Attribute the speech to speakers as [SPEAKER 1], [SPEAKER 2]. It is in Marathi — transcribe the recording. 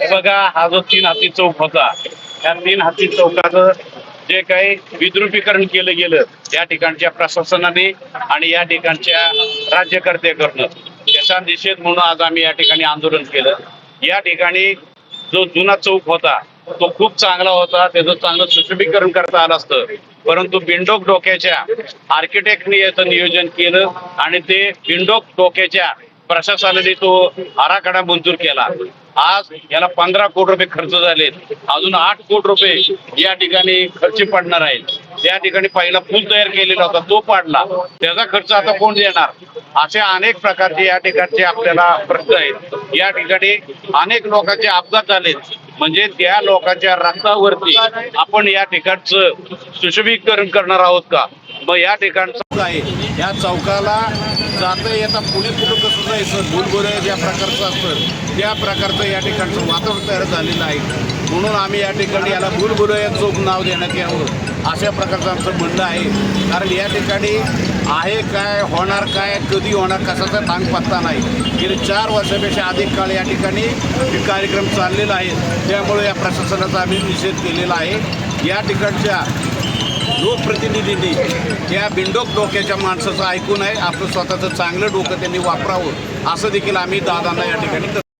[SPEAKER 1] हे बघा हा जो तीन हाती चौक होता त्या तीन हाती चौकाचं जे काही विद्रुपीकरण केलं गेलं या ठिकाणच्या प्रशासनाने आणि या ठिकाणच्या राज्यकर्त्याकडनं त्याचा निषेध म्हणून आज आम्ही या ठिकाणी आंदोलन केलं. या ठिकाणी जो जुना चौक होता तो खूप चांगला होता त्याचं चांगलं सुशोभीकरण करता आलं असतं. परंतु बिंडोक डोक्याच्या आर्किटेक्टने याचं नियोजन केलं आणि ते बिंडोक डोक्याच्या प्रशासनाने तो आराखडा मंजूर केला. आज याला पंधरा कोटी रुपये खर्च झालेत. अजून आठ कोटी रुपये या ठिकाणी खर्च पडणार आहेत. त्या ठिकाणी पहिला पूल तयार केलेला होता तो पाडला. त्याचा खर्च आता कोण देणार? असे अनेक प्रकारचे या ठिकाणचे आपल्याला प्रश्न आहेत. या ठिकाणी अनेक लोकांचे अपघात झालेत. म्हणजे त्या लोकांच्या रक्तावरती आपण या ठिकाणचं सुशोभीकरण करणार आहोत का? मग या ठिकाणचं
[SPEAKER 2] आहे. या चौकाला जाता येता पुणे कुठं कसं जायचं भूलभुलया ज्या प्रकारचं असतं त्या प्रकारचं या ठिकाणचं वातावरण तयार झालेलं आहे. म्हणून आम्ही या ठिकाणी याला भूलभुलया चौक नाव देण्यात यावं अशा प्रकारचं आमचं म्हणणं आहे. कारण या ठिकाणी आहे काय होणार काय कधी होणार कसाचा थांग पत्ता नाही. गेले चार वर्षापेक्षा अधिक काळ या ठिकाणी हे कार्यक्रम चाललेला आहे. त्यामुळे या प्रशासनाचा आम्ही निषेध केलेला आहे. या ठिकाणच्या लोकप्रतिनिधींनी त्या बिंडोक डोक्याच्या माणसाचं ऐकून आहे आपलं स्वतःचं चांगलं डोकं त्यांनी वापरावं. असं देखील आम्ही दादांना या ठिकाणी